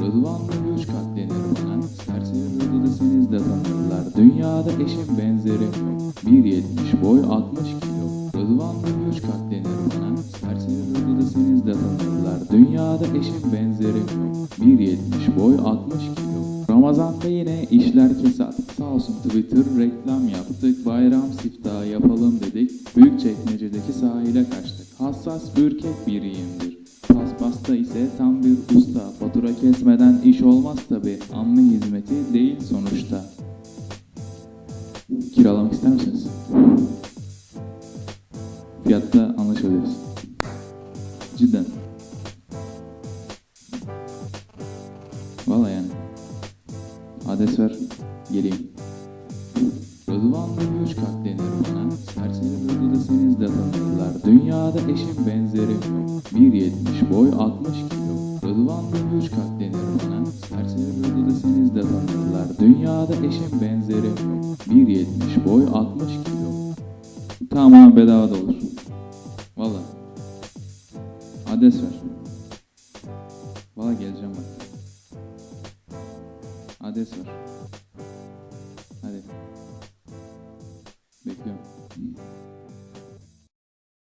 Rıdvanlı üç kat denir bana Serseri rıdılısınız da tanırlar. Dünyada eşim benzerim yok. 1.70 boy 60 kilo. Rıdvanlı üç kat denir bana Serseri rıdılısınız da tanırlar. Dünyada eşim benzerim yok. 1.70 boy 60 kilo. Ramazan'da yine işler kesat. Sağ olsun Twitter reklam yaptık. Bayram siftahı yapalım dedik. Büyükçekmece'deki sahile kaçtık. Hassas ürkek biriyimdir Paspasta ise tam bir usta. Fatura kesmeden iş olmaz tabi. Amme hizmeti değil sonuçta. Kiralamak ister misiniz? Fiyatta anlaşabiliriz. Cidden. Valla yani. Adres ver, geleyim. Rıdvanlı üç kat denir bana Serseri rıdılısınız da tanırlar Dünyada eşim benzerim yok 1.70 boy 60 kilo. Rıdvanlı üç kat denir bana Serseri rıdılısınız da tanırlar Dünyada eşim benzerim yok 1.70 boy 60 kilo. Tamam bedava da olur Valla Adres ver. Valla geleceğim bak. Adres ver. Hadi. Bekliyorum.